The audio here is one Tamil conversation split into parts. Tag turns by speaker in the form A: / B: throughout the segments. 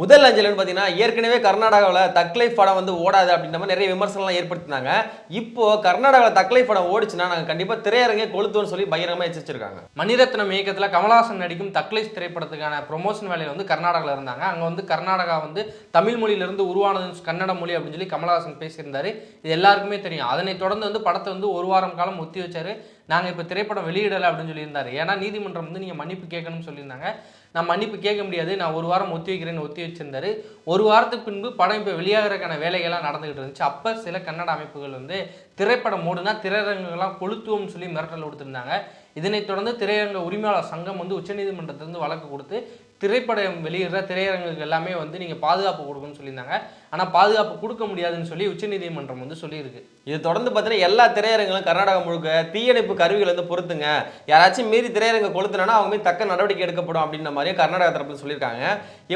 A: முதல் அஞ்சல்னு பார்த்தீங்கன்னா ஏற்கனவே கர்நாடகாவில் தக்லை படம் வந்து ஓடாது அப்படின்ற மாதிரி நிறைய விமர்சனம்லாம் ஏற்படுத்தினாங்க. இப்போ கர்நாடகாவில் தக்லைஃப் படம் ஓடிச்சுன்னா நாங்கள் கண்டிப்பாக திரையரங்கே கொளுத்துவோம்னு சொல்லி பகிரங்கமாக எச்சரிச்சிருக்காங்க.
B: மணிரத்னம் இயக்கத்தில் கமலஹாசன் நடிக்கும் தக்லைஸ் திரைப்படத்துக்கான ப்ரொமோஷன் வேலையில் வந்து கர்நாடகாவில் இருந்தாங்க. அங்கே வந்து கர்நாடகா வந்து தமிழ் மொழியிலிருந்து உருவானது கன்னட மொழி அப்படின்னு சொல்லி கமலஹாசன் பேசியிருந்தாரு. இது எல்லாருக்குமே தெரியும். அதனை தொடர்ந்து வந்து படத்தை வந்து ஒரு வாரம் காலம் ஒத்தி வச்சார். நாங்கள் இப்போ திரைப்படம் வெளியிடலை அப்படின்னு சொல்லியிருந்தாரு. ஏன்னா நீதிமன்றம் வந்து நீங்கள் மன்னிப்பு கேட்கணும்னு சொல்லியிருந்தாங்க. நான் மன்னிப்பு கேட்க முடியாது. நான் ஒரு வாரம் ஒத்தி வைக்கிறேன்னு ஒத்தி வச்சிருந்தாரு. ஒரு வாரத்துக்கு பின்பு படம் இப்போ வெளியாகிறதுக்கான வேலைகள்லாம் நடந்துகிட்டு இருந்துச்சு. அப்போ சில கன்னட அமைப்புகள் வந்து திரைப்படம் மூடுனா திரையரங்குகள்லாம் கொளுத்துவோம்னு சொல்லி மிரட்டல் கொடுத்துருந்தாங்க இதனைத் தொடர்ந்து திரையரங்க உரிமையாளர் சங்கம் வந்து உச்சநீதிமன்றத்திலிருந்து வழக்கு கொடுத்து திரைப்படம் வெளியிடுற திரையரங்குகள் எல்லாமே வந்து நீங்கள் பாதுகாப்பு கொடுக்கணும்னு சொல்லியிருந்தாங்க. ஆனால் பாதுகாப்பு கொடுக்க முடியாதுன்னு சொல்லி உச்சநீதிமன்றம் வந்து சொல்லியிருக்கு.
A: இது தொடர்ந்து பார்த்தீங்கன்னா எல்லா திரையரங்களும் கர்நாடகா முழுக்க தீயணைப்பு கருவிகள் வந்து பொறுத்துங்க யாராச்சும் மீறி திரையரங்க கொளுத்துனா அவங்க தக்க நடவடிக்கை எடுக்கப்படும் அப்படின்ற மாதிரியே கர்நாடகா தரப்புல சொல்லியிருக்காங்க.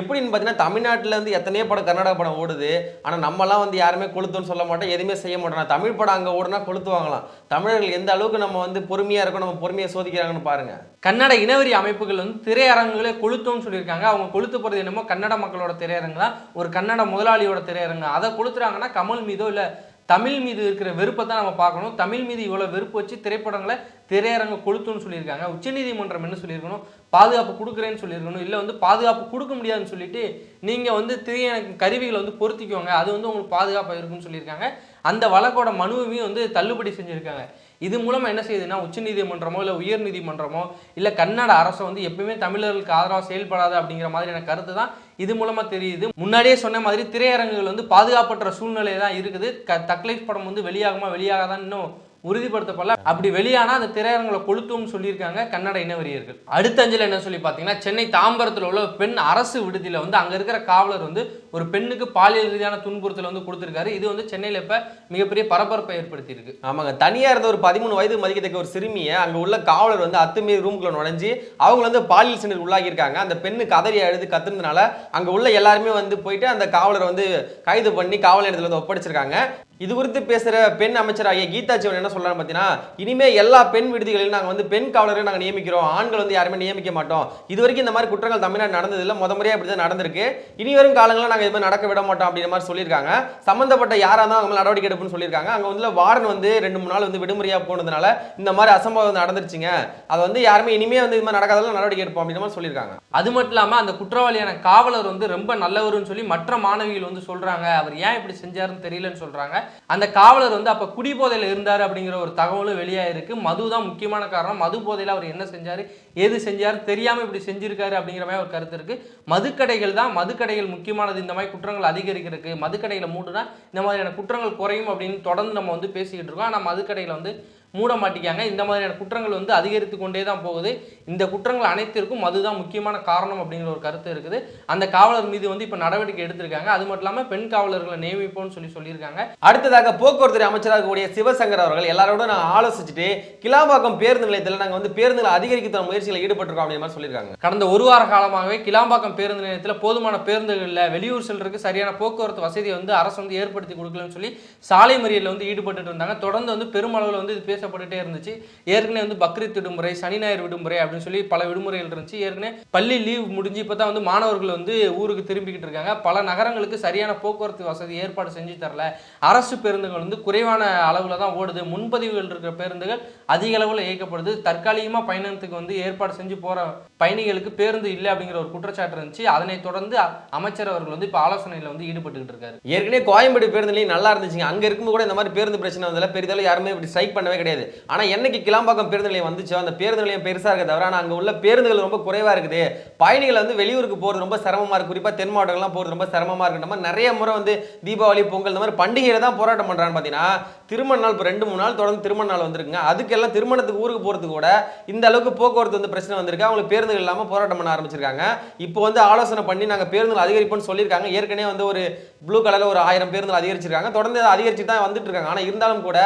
A: எப்படின்னு பார்த்தீங்கன்னா தமிழ்நாட்டில் வந்து எத்தனையோ படம் கர்நாடகா படம் ஓடுது. ஆனால் நம்மலாம் வந்து யாருமே கொளுத்துன்னு சொல்ல மாட்டோம். எதுவுமே செய்ய மாட்டோம். தமிழ் படம் அங்கே ஓடுனா கொளுத்துவாங்களாம். தமிழர்கள் எந்த அளவுக்கு நம்ம வந்து பொறுமையாக இருக்கோம் நம்ம பொறுமையை சோதிக்கிறாங்கன்னு பாருங்க.
B: கன்னட இனவெறி அமைப்புகள் வந்து திரையரங்குகளே கொளுத்தும்னு இருக்காங்க. அவங்க கொளுத்து போகிறது என்னமோ கன்னட மக்களோட திரையரங்கு தான் ஒரு கன்னட முதலாளியோட திரையரங்கு? அதை கொளுத்துறாங்கன்னா கமல் மீதோ இல்லை தமிழ் மீது இருக்கிற வெறுப்பை தான் நம்ம பார்க்கணும். தமிழ் மீது இவ்வளோ வெறுப்பு வச்சு திரைப்படங்களை திரையரங்கு கொளுத்துன்னு சொல்லியிருக்காங்க. உச்சநீதிமன்றம் என்ன சொல்லியிருக்கணும்? பாதுகாப்பு கொடுக்குறேன்னு சொல்லியிருக்கணும். இல்லை வந்து பாதுகாப்பு கொடுக்க முடியாதுன்னு சொல்லிட்டு நீங்கள் வந்து திரைய கருவிகளை வந்து பொருத்திக்கோங்க. அது வந்து உங்களுக்கு பாதுகாப்பாக இருக்குன்னு சொல்லியிருக்காங்க. அந்த வழக்கோட மனுவையும் வந்து தள்ளுபடி செஞ்சுருக்காங்க. இது மூலமாக என்ன செய்யுதுன்னா உச்சநீதிமன்றமோ இல்லை உயர்நீதிமன்றமோ இல்லை கன்னட அரசு வந்து எப்பயுமே தமிழர்களுக்கு ஆதரவாக செயல்படாது அப்படிங்கிற மாதிரியான கருத்து தான் இது மூலமாக தெரியுது. முன்னாடியே சொன்ன மாதிரி திரையரங்குகள் வந்து பாதுகாப்பற்ற சூழ்நிலை தான் இருக்குது. க தக்லைஃப் படம் வந்து வெளியாகுமா வெளியாகாதான் இன்னும் உறுதிப்படுத்தப்படல. அப்படி வெளியானா அந்த திரையரங்களை கொளுத்தும்னு சொல்லியிருக்காங்க கன்னட இனவெறியர்கள். அடுத்த அஞ்சல் என்ன சொல்லி பார்த்தீங்கன்னா சென்னை தாம்பரத்தில் உள்ள பெண் அரசு விடுதியில் வந்து அங்கே இருக்கிற காவலர் வந்து ஒரு பெண்ணுக்கு பாலியல் ரீதியான துன்புறுத்தல் வந்து கொடுத்துருக்காரு. இது வந்து சென்னையில் இப்போ மிகப்பெரிய பரபரப்பை ஏற்படுத்தியிருக்கு.
A: ஆமாங்க. தனியாக இருந்த ஒரு பதிமூணு வயது மதிக்கத்தக்க ஒரு சிறுமியை அங்கே உள்ள காவலர் வந்து அத்துமீறி ரூம்குள்ள நுழைஞ்சி அவங்க வந்து பாலியல் சிண்டர் உள்ளாகியிருக்காங்க. அந்த பெண்ணு கதறி அழுது கத்துனதுனால அங்கே உள்ள எல்லாருமே வந்து போயிட்டு அந்த காவலரை வந்து கைது பண்ணி காவல் நிலையத்தில் வந்து ஒப்படைச்சிருக்காங்க. இது குறித்து பேசுகிற பெண் அமைச்சராகிய கீதா சிவன் என்ன சொல்றாங்க பார்த்தீங்கன்னா இனிமே எல்லா பெண் விடுதிகளிலும் நாங்கள் வந்து பெண் காவலரை நாங்கள் நியமிக்கிறோம். ஆண்கள் வந்து யாருமே நியமிக்க மாட்டோம். இது வரைக்கும் இந்த மாதிரி குற்றங்கள் தமிழ்நாடு நடந்ததில்லை. முத முறையாக இப்படி தான் நடந்திருக்கு. இனி வரும் காலங்களில் நாங்கள் இது மாதிரி நடக்க விட மாட்டோம் அப்படின்ற மாதிரி சொல்லியிருக்காங்க. சம்மந்தப்பட்ட யாராக தான் அவங்க நடவடிக்கை எடுப்புன்னு சொல்லியிருக்காங்க. அங்கே வந்து வார்டன் வந்து ரெண்டு மூணு நாள் வந்து விடுமுறையாக போனதுனால இந்த மாதிரி அசம்பவம் நடந்துருச்சுங்க. அதை வந்து யாருமே இனிமே வந்து இது மாதிரி நடக்காதெல்லாம் நடவடிக்கை எடுப்போம் அப்படின்ற மாதிரி சொல்லியிருக்காங்க.
B: அது மட்டும் இல்லாமல் அந்த குற்றவாளியான காவலர் வந்து ரொம்ப நல்லவருன்னு சொல்லி மற்ற மாணவிகள் வந்து சொல்கிறாங்க அவர் ஏன் இப்படி செஞ்சாருன்னு தெரியலன்னு சொல்கிறாங்க அந்த காவலர் வந்து அப்போ குடிபோதையில் இருந்தார் அப்படிங்கிற ஒரு தகவலும் வெளியாயிருக்கு. மது தான் முக்கியமான காரணம். மது போதையில் அவர் என்ன செஞ்சார்? எது செஞ்சார்? தெரியாமல் இப்படி செஞ்சிருக்காரு அப்படிங்கிற மாதிரி ஒரு கருத்து இருக்கு. மதுக்கடைகள் தான் மதுக்கடைகள் முக்கியமானது. இந்த மாதிரி குற்றங்கள் அதிகரிக்கிறதுக்கு மதுக்கடைகளை மூடுனா இந்த மாதிரியான குற்றங்கள் குறையும் அப்படின்னு தொடர்ந்து நம்ம வந்து பேசிக்கிட்டு இருக்கோம். ஆனால் மதுக்கடையில் வந்து மூட மாட்டிக்காங்க. இந்த மாதிரியான குற்றங்கள் வந்து அதிகரித்து கொண்டே தான் போகுது. இந்த குற்றங்கள் அனைத்திற்கும் அதுதான் முக்கியமான காரணம் அப்படிங்கிற ஒரு கருத்து இருக்குது. அந்த காவலர் மீது வந்து இப்போ நடவடிக்கை எடுத்திருக்காங்க. அது மட்டும் இல்லாமல் பெண் காவலர்களை நியமிப்போம்னு சொல்லி சொல்லியிருக்காங்க.
A: அடுத்ததாக போக்குவரத்து அமைச்சராக இருக்கக்கூடிய சிவசங்கர் அவர்கள் எல்லாரோட நான் ஆலோசிச்சுட்டு கிளாம்பாக்கம் பேருந்து நிலையத்தில் நாங்கள் வந்து பேருந்துகளை அதிகரிக்க முயற்சியில் ஈடுபட்டிருக்கோம் அப்படிங்கிற மாதிரி சொல்லியிருக்காங்க.
B: கடந்த ஒரு வார காலமாகவே கிளாம்பாக்கம் பேருந்து நிலையத்தில் போதுமான பேருந்துகளில் வெளியூர் செல்றதுக்கு சரியான போக்குவரத்து வசதியை வந்து அரசு வந்து ஏற்படுத்தி கொடுக்கலன்னு சொல்லி சாலை மறியலில் வந்து ஈடுபட்டு இருந்தாங்க. தொடர்ந்து வந்து பெருமளவில் வந்து இது பேசப்பட்டுட்டே இருந்துச்சு. ஏற்கனவே வந்து பக்ரீத் விடுமுறை சனி ஞாயிறு விடுமுறை அப்படின்னு சொல்லி பல விடுமுறைகள் இருந்துச்சு. ஏற்கனவே பள்ளி லீவ் முடிஞ்சு இப்போ தான் வந்து மாணவர்கள் வந்து ஊருக்கு திரும்பிக்கிட்டு இருக்காங்க. பல நகரங்களுக்கு சரியான போக்குவரத்து வசதி ஏற்பாடு செஞ்சு தரல. அரசு பேருந்துகள் வந்து குறைவான அளவில் தான் ஓடுது. முன்பதிவுகள் இருக்கிற பேருந்துகள் அதிக அளவில் இயக்கப்படுது. தற்காலிகமாக பயணத்துக்கு வந்து ஏற்பாடு செஞ்சு போகிற பயணிகளுக்கு பேருந்து இல்லை அப்படிங்கிற ஒரு குற்றச்சாட்டு இருந்துச்சு. அதனைத் தொடர்ந்து அமைச்சர் அவர்கள் வந்து இப்போ ஆலோசனையில் வந்து ஈடுபட்டுக்கிட்டு இருக்காரு.
A: ஏற்கனவே கோயம்பேடு பேருந்து நல்லா இருந்துச்சுங்க. அங்கே இருக்கும்போது கூட இந்த மாதிரி பேருந்து பிரச்சனை வந்ததில்ல பெரிதளவு யாருமே இப்படி ஸ்ட்ரைக் பண்ணவே கிடையாது. கிடையாது. ஆனால் என்னைக்கு கிளாம்பாக்கம் பேருந்து நிலையம் வந்துச்சோ அந்த பேருந்து நிலையம் பெருசாக இருக்க தவிர ஆனால் அங்கே உள்ள பேருந்துகள் ரொம்ப குறைவாக இருக்குது. பயணிகள் வந்து வெளியூருக்கு போகிறது ரொம்ப சிரமமாக இருக்கு. குறிப்பாக தென் மாவட்டங்கள்லாம் போகிறது ரொம்ப சிரமமாக இருக்கு. நம்ம நிறைய முறை வந்து தீபாவளி பொங்கல் இந்த மாதிரி பண்டிகையில தான் போராட்டம் பண்ணுறான்னு பார்த்தீங்கன்னா திருமண நாள் இப்போ ரெண்டு மூணு நாள் தொடர்ந்து திருமண நாள் வந்திருக்குங்க. அதுக்கெல்லாம் திருமணத்துக்கு ஊருக்கு போகிறதுக்கு கூட இந்த அளவுக்கு போக்குவரத்து வந்து பிரச்சனை வந்திருக்கு. அவங்களுக்கு பேருந்துகள் இல்லாமல் போராட்டம் பண்ண ஆரம்பிச்சிருக்காங்க. இப்போ வந்து ஆலோசனை பண்ணி நாங்கள் பேருந்துகள் அதிகரிப்போம்னு சொல்லியிருக்காங்க. ஏற்கனவே வந்து ஒரு ப்ளூ கலரில் ஒரு ஆயிரம் பேருந்துகள் அதிகரிச்சிருக்காங்க. தொடர்ந்து அதிகரிச்சு தான் வந்துட்டு இருக்காங்க. ஆனால் இருந்தாலும் கூட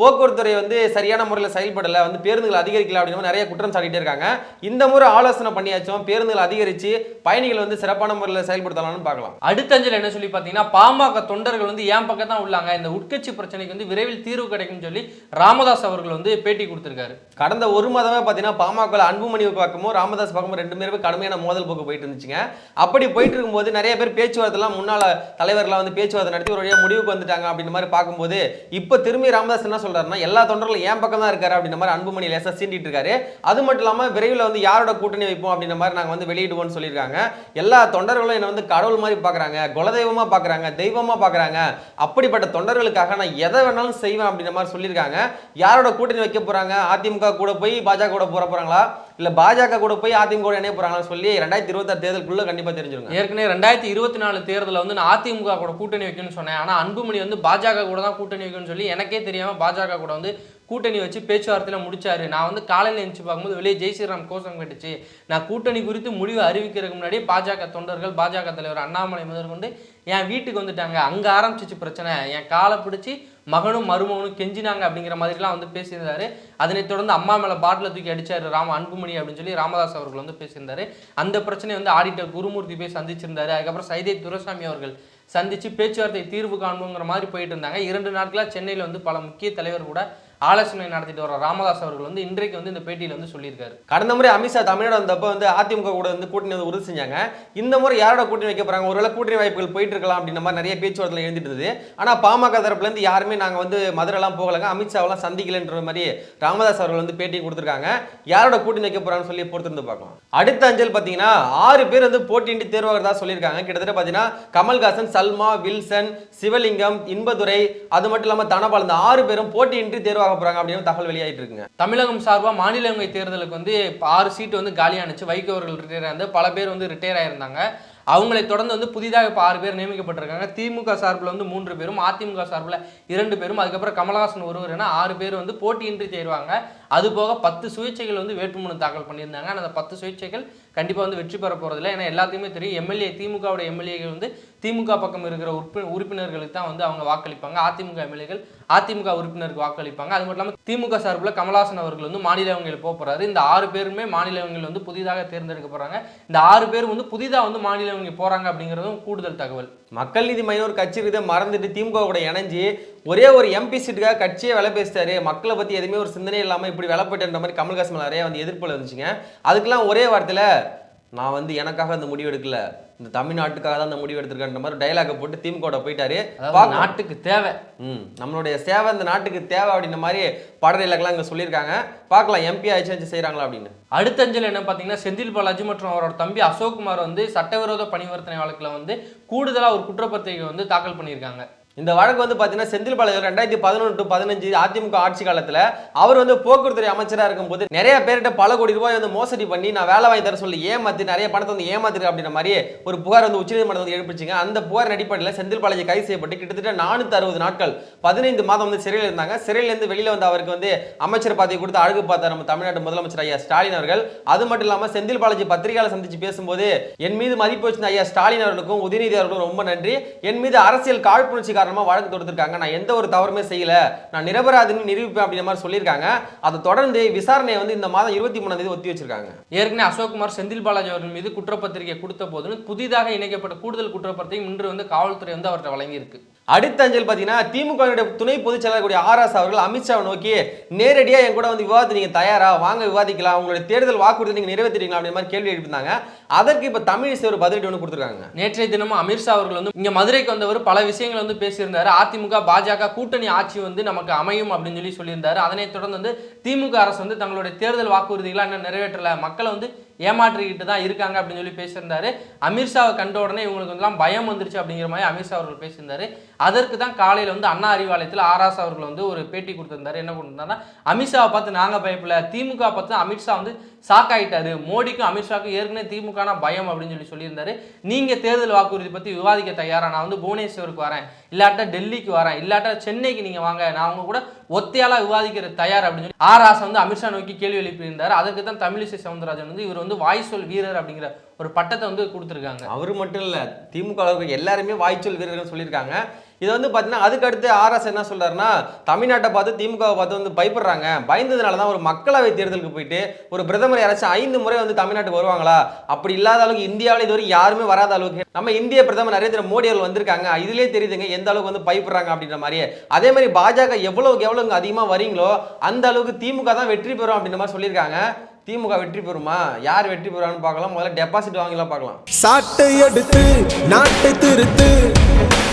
A: போக்குவரத்து துறை வந்து சரியான முறையில் செயல்படல வந்து பேருந்துகள் அதிகரிக்கல அப்படின்னு நிறைய குற்றம் சாட்டிட்டே இருக்காங்க. இந்த முறை ஆலோசனை பண்ணியாச்சும் பேருந்துகள் அதிகரிச்சு பயணிகள் வந்து சிறப்பான முறையில் செயல்படுத்தலாம்னு பார்க்கலாம்.
B: அடுத்த அஞ்சல் என்ன சொல்லி பார்த்தீங்கன்னா பாமக தொண்டர்கள் வந்து ஏன் பக்கம் தான் உள்ளாங்க? இந்த உட்கட்சி பிரச்சனைக்கு வந்து விரைவில் தீர்வு கிடைக்கும்னு சொல்லி ராமதாஸ் அவர்கள் வந்து பேட்டி கொடுத்திருக்காரு.
A: கடந்த ஒரு மாதமே பார்த்தீங்கன்னா பாமக அன்புமணி பக்கமும் ராமதாஸ் பக்கமும் ரெண்டு பேருமே கடுமையான மோதல் போக்கு போயிட்டு இருந்துச்சுங்க. அப்படி போயிட்டு இருக்கும்போது நிறைய பேர் பேச்சுவார்த்தைலாம் முன்னால தலைவர்லாம் வந்து பேச்சுவார்த்தை நடத்தி ஒரு வழியாக முடிவுக்கு வந்துட்டாங்க அப்படின்ற மாதிரி பார்க்கும்போது இப்போ திரும்பி ராமதாஸ் என்ன சொல்றாருன்னா எல்லா தொண்டர்களும் என் பக்கம் தான் இருக்காரு அப்படின்ற மாதிரி அன்புமணி லேசா சீண்டிட்டு இருக்காரு. அது மட்டும் இல்லாம விரைவில் வந்து யாரோட கூட்டணி வைப்போம் அப்படின்ற மாதிரி நாங்கள் வந்து வெளியிடுவோம்னு சொல்லியிருக்காங்க. எல்லா தொண்டர்களும் என்னை வந்து கடவுள் மாதிரி பார்க்குறாங்க குலதெய்வமா பார்க்குறாங்க தெய்வமா பார்க்குறாங்க அப்படிப்பட்ட தொண்டர்களுக்காக நான் எதை வேணாலும் செய்வேன் அப்படின்ற மாதிரி சொல்லியிருக்காங்க. யாரோட கூட்டணி வைக்க போறாங்க? அதிமுக கூட போய் பாஜக கூட போற போறாங்களா? இல்லை பாஜக கூட போய் அதிமுக கூட இணைய போறாங்களான்னு சொல்லி ரெண்டாயிரத்தி இருபத்தாறு தேர்தலுக்குள்ளே கண்டிப்பா தெரிஞ்சிருங்க.
B: ஏற்கனவே ரெண்டாயிரத்தி இருபத்தி நாலு தேர்தலில் வந்து நான் அதிமுக கூட கூட்டணி வைக்கணும்னு சொன்னேன். ஆனால் அன்புமணி வந்து பாஜக கூட தான் கூட்டணி வைக்கணும்னு சொல்லி எனக்கே தெரியாம பாஜக பாஜக கூட வந்து கூட்டணி வச்சு பேச்சுவார்த்தையில் முடிச்சாரு. நான் வந்து காலையில் நினச்சி பார்க்கும்போது வெளியே ஜெய் ஸ்ரீராம் கோஷம் கட்டுச்சு. நான் கூட்டணி குறித்து முடிவு அறிவிக்கிறதுக்கு முன்னாடி பாஜக தொண்டர்கள் பாஜக தலைவர் அண்ணாமலை முதற்கொண்டு என் வீட்டுக்கு வந்துட்டாங்க. அங்கே ஆரம்பிச்சிச்சு பிரச்சனை. என் காலை பிடிச்சி மகனும் மருமகனும் கெஞ்சினாங்க அப்படிங்கிற மாதிரிலாம் வந்து பேசியிருந்தாரு. அதனைத் தொடர்ந்து அம்மா மேலே பாட்டில் தூக்கி அடித்தார் ராம அன்புமணி அப்படின்னு சொல்லி ராமதாஸ் அவர்கள் வந்து பேசியிருந்தாரு. அந்த பிரச்சனையை வந்து ஆடிட்டர் குருமூர்த்தி போய் சந்திச்சிருந்தாரு. அதுக்கப்புறம் சைதை துரசாமி அவர்கள் சந்தித்து பேச்சுவார்த்தை தீர்வு காணுங்கிற மாதிரி போயிட்டு இருந்தாங்க. இரண்டு நாட்களாக சென்னையில் வந்து பல முக்கிய தலைவர் கூட ஆலோசனை நடத்திட்டு வர ராமதாஸ் அவர்கள் வந்து இன்றைக்கு வந்து இந்த பேட்டியில் வந்து சொல்லியிருக்காரு.
A: கடந்த முறை அமித்ஷா தமிழ்நாடு வந்தப்போ வந்து அதிமுக கூட வந்து கூட்டணி வந்து உறுதி செஞ்சாங்க. இந்த முறை யாரோட கூட்டணி வைக்க போறாங்க? ஒருவேளை கூட்டணி வாய்ப்புகள் போயிட்டு இருக்கலாம் அப்படின்ற மாதிரி நிறைய பேச்சுவார்த்தை எழுந்துட்டு இருந்தது. ஆனா பாமக தரப்புல இருந்து யாருமே நாங்க வந்து மதுரைலாம் போகலங்க. அமித்ஷாவெல்லாம் சந்திக்கலன்ற மாதிரி ராமதாஸ் அவர்கள் வந்து பேட்டி கொடுத்துருக்காங்க. யாரோட கூட்டணி வைக்க போறாங்கன்னு சொல்லி பொறுத்திருந்து பார்க்கலாம். அடுத்த அஞ்சல் பார்த்தீங்கன்னா ஆறு பேர் வந்து போட்டியின்றி தேர்வாகிறதா சொல்லியிருக்காங்க. கிட்டத்தட்ட பார்த்தீங்கன்னா கமல்ஹாசன் சல்மா வில்சன் சிவலிங்கம் இன்பதுரை அது மட்டும் இல்லாம தனபால் இந்த ஆறு பேரும் போட்டியின்றி தேர்வாக போறாங்க அப்படின்னு தகவல் வெளியாயிட்டு இருக்குங்க.
B: தமிழகம் சார்பாக மாநிலங்களவை தேர்தலுக்கு வந்து ஆறு சீட்டு வந்து காலியானுச்சு வைகோ அவர்கள் ரிட்டையர் ஆயிருந்து பல பேர் வந்து ரிட்டையர் ஆயிருந்தாங்க. அவங்களை தொடர்ந்து வந்து புதிதாக இப்போ ஆறு பேர் நியமிக்கப்பட்டிருக்காங்க. திமுக சார்பில் வந்து மூன்று பேரும் அதிமுக சார்பில் இரண்டு பேரும் அதுக்கப்புறம் கமலஹாசன் ஒருவர் என ஆறு பேர் வந்து போட்டியின்றி தேர்வாங்க. அது போக பத்து சுயேட்சைகள் வந்து வேட்புமனு தாக்கல் பண்ணியிருந்தாங்க. ஆனால் அந்த பத்து சுயேட்சைகள் கண்டிப்பாக வந்து வெற்றி பெற போகிறதில்ல ஏன்னா எல்லாத்தையுமே தெரியும் எம்எல்ஏ திமுகவோட எம்எல்ஏகள் வந்து திமுக பக்கம் இருக்கிற உறுப்பி உறுப்பினர்களுக்கு தான் வந்து அவங்க வாக்களிப்பாங்க. அதிமுக எம்எல்ஏகள் அதிமுக உறுப்பினருக்கு வாக்களிப்பாங்க. அது மட்டும் இல்லாமல் திமுக சார்பில் கமலாசன் அவர்கள் வந்து மாநிலவங்களில் போக போகிறாரு இந்த ஆறு பேருமே மாநிலங்கள் வந்து புதிதாக தேர்ந்தெடுக்க போகிறாங்க இந்த ஆறு பேர் வந்து புதிதாக வந்து மாநிலவங்க போகிறாங்க அப்படிங்கிறதும் கூடுதல் தகவல்.
A: மக்கள் நீதி மையம் ஒரு கட்சி இருக்குது மறந்துட்டு திமுக கூட இணைஞ்சு ஒரே ஒரு எம்பி சீட்டுக்காக கட்சியே விலை பேசிட்டாரு. மக்களை பத்தி எதுவுமே ஒரு சிந்தனை இல்லாம இப்படி வேலை போயிட்டுன்ற மாதிரி கமல்ஹாசன் நிறைய வந்து எதிர்ப்புல இருந்துச்சுங்க. அதுக்கெல்லாம் ஒரே வார்த்தையில நான் வந்து எனக்காக அந்த முடிவு எடுக்கல. இந்த தமிழ்நாட்டுக்காக தான் அந்த முடிவு எடுத்திருக்கேன்ற மாதிரி டைலாக போட்டு திமுக போயிட்டாரு.
B: நாட்டுக்கு தேவை.
A: ம் நம்மளுடைய சேவை இந்த நாட்டுக்கு தேவை அப்படின்ற மாதிரி பாடல் இலக்கெல்லாம் இங்கே சொல்லியிருக்காங்க. பார்க்கலாம் எம்பி ஆயிடுச்சு செய்கிறாங்களா அப்படின்னு.
B: அடுத்த அஞ்சல் என்ன பார்த்தீங்கன்னா செந்தில் பாலாஜி மற்றும் அவரோட தம்பி அசோக்குமார் வந்து சட்டவிரோத பணிவர்த்தனை வழக்கில் வந்து கூடுதலாக ஒரு குற்றப்பத்திரிகை வந்து தாக்கல் பண்ணியிருக்காங்க.
A: இந்த வழக்கு வந்து பார்த்தீங்கன்னா செந்தில் பாலாஜி ரெண்டாயிரத்தி பதினொன்று டு பதினஞ்சு அதிமுக ஆட்சி காலத்தில் அவர் வந்து போக்குவரத்துறை அமைச்சராக இருக்கும்போது நிறைய பேர்கிட்ட பல கோடி ரூபாய் வந்து மோசடி பண்ணி நான் வேலை வாங்கி தர சொல்லி ஏமாத்தி நிறைய பணத்தை வந்து ஏமாத்திருக்கு அப்படின்ற மாதிரி ஒரு புகார் வந்து உச்சநீதிமன்றம் வந்து எழுப்பிச்சிங்க. அந்த புகார் அடிப்படையில் செந்தில் பாலாஜி கைது செய்யப்பட்டு கிட்டத்தட்ட நானூற்றி அறுபது நாட்கள் பதினைந்து மாதம் வந்து சிறையில் இருந்தாங்க. சிறையிலேருந்து வெளியில் வந்து அவருக்கு வந்து அமைச்சர் பதவி கொடுத்து அழகு பார்த்தார் நம்ம தமிழ்நாட்டு முதலமைச்சர் ஐயா ஸ்டாலின் அவர்கள். அது மட்டும் இல்லாமல் செந்தில் பாலாஜி பத்திரிகையாளர் சந்திச்சு பேசும்போது என் மீது மதிப்பு வச்சிருந்த ஐயா ஸ்டாலின் அவர்களுக்கும் உதயநிதி அவர்களுக்கும் ரொம்ப நன்றி. என் மீது அரசியல் காழ்ப்புணர்ச்சி காரணமா வழக்கு தொடுத்திருக்காங்க. நான் எந்த ஒரு தவறுமே செய்யல. நான் நிரபராதின்னு நிரூபிப்பேன் அப்படின்ற மாதிரி சொல்லியிருக்காங்க. அதை தொடர்ந்து விசாரணையை வந்து இந்த மாதம் இருபத்தி மூணாம் தேதி ஒத்தி வச்சிருக்காங்க.
B: ஏற்கனவே அசோக்குமார் செந்தில் பாலாஜி அவர்கள் மீது குற்றப்பத்திரிகை கொடுத்த போது புதிதாக இணைக்கப்பட்ட கூடுதல் குற்றப்பத்திரிகை இன்று வந்து காவல்துறை வந்து அவர்கிட்ட வழங்கியிருக்கு.
A: அடுத்த அஞ்சல் பார்த்தீங்கன்னா திமுக வுடைய துணை பொதுச் செயலாளர் கூடிய ஆர்எஸ் அவர்கள் அமித்ஷாவை நோக்கி நேரடியாக என் கூட வந்து விவாதத்தை நீங்க தயாரா? வாங்க விவாதிக்கலாம். உங்களுடைய தேர்தல் வாக்குறுதி நீங்க நிறைவேற்றிட்டீங்களா அப்படின்ற மாதிரி கேள்வி எழுப்பியிருந்தாங்க. அதற்கு இப்போ தமிழிசை ஒரு பதிலடி ஒன்று கொடுத்துருக்காங்க.
B: நேற்றைய தினமும் அமித்ஷா அவர்கள் வந்து இங்க மதுரைக்கு வந்தவர் பல விஷயங்கள் வந்து பேசியிருந்தார். அதிமுக பாஜக கூட்டணி ஆட்சி வந்து நமக்கு அமையும் அப்படின்னு சொல்லி சொல்லியிருந்தார். அதனைத் தொடர்ந்து வந்து திமுக அரசு வந்து தங்களுடைய தேர்தல் வாக்குறுதிகளாக இன்னும் நிறைவேற்றல. மக்களை வந்து ஏமாற்றிக்கிட்டு தான் இருக்காங்க அப்படின்னு சொல்லி பேசியிருந்தாரு. அமித்ஷாவை கண்ட உடனே இவங்களுக்கு வந்துலாம் பயம் வந்துருச்சு அப்படிங்கிற மாதிரி அமித்ஷா அவர்கள் பேசியிருந்தாரு. அதற்கு தான் காலையில் வந்து அண்ணா அறிவாலயத்தில் ஆராஸ் அவர்கள் வந்து ஒரு பேட்டி கொடுத்துருந்தாரு. என்ன கொடுத்திருந்தாருன்னா அமித்ஷாவை பார்த்து நாங்கள் பயப்படல திமுக பார்த்து அமித்ஷா வந்து ஷாக் மோடிக்கும் அமித்ஷாவுக்கும் ஏற்கனவே திமுகனா பயம் அப்படின்னு சொல்லி சொல்லியிருந்தாரு. நீங்கள் தேர்தல் வாக்குறுதி பற்றி விவாதிக்க தயாராக நான் வந்து புவனேஸ்வருக்கு வரேன். இல்லாட்டா டெல்லிக்கு வரேன். இல்லாட்டா சென்னைக்கு நீங்கள் வாங்க. நான் அவங்க கூட ஒத்தையாலாக விவாதிக்கிற தயார் அப்படின்னு சொல்லி ஆர் ஆசை வந்து அமித்ஷா நோக்கி கேள்வி எழுப்பியிருந்தார். அதுக்கு தான் தமிழிசை சவுந்தரராஜன் வந்து இவர் வந்து வாய்ச்சொல் வீரர் அப்படிங்கிற ஒரு பட்டத்தை வந்து கொடுத்துருக்காங்க.
A: அவர் மட்டும் இல்லை திமுக எல்லாருமே வாய்ச்சொல் வீரர்கள் சொல்லியிருக்காங்க. இதை வந்து பார்த்தீங்கன்னா அதுக்கு அடுத்து ஆர்எஸ் என்ன சொல்கிறாருன்னா தமிழ்நாட்டை பார்த்து திமுகவை பார்த்து வந்து பயப்படுறாங்க. பயந்ததுனால தான் ஒரு மக்களவை தேர்தலுக்கு போயிட்டு ஒரு பிரதமர் யாராச்சும் ஐந்து முறை வந்து தமிழ்நாட்டுக்கு வருவாங்களா? அப்படி இல்லாத அளவுக்கு இந்தியாவில் இதுவரை யாருமே வராத அளவுக்கு நம்ம இந்திய பிரதமர் நரேந்திர மோடி அவர்கள் வந்திருக்காங்க. இதிலே தெரியுதுங்க எந்த அளவுக்கு வந்து பயப்படுறாங்க அப்படின்ற மாதிரியே. அதே மாதிரி பாஜக எவ்வளவுக்கு எவ்வளவுக்கு அதிகமாக வரீங்களோ அந்த அளவுக்கு திமுக தான் வெற்றி பெறும் அப்படின்ற மாதிரி சொல்லியிருக்காங்க. திமுக வெற்றி பெறுமா? யார் வெற்றி பெறுவான்னு பார்க்கலாம். முதல்ல டெபாசிட் வாங்கலாம் பார்க்கலாம்.
C: சாட்டை எடுத்து நாட்டை திருத்து.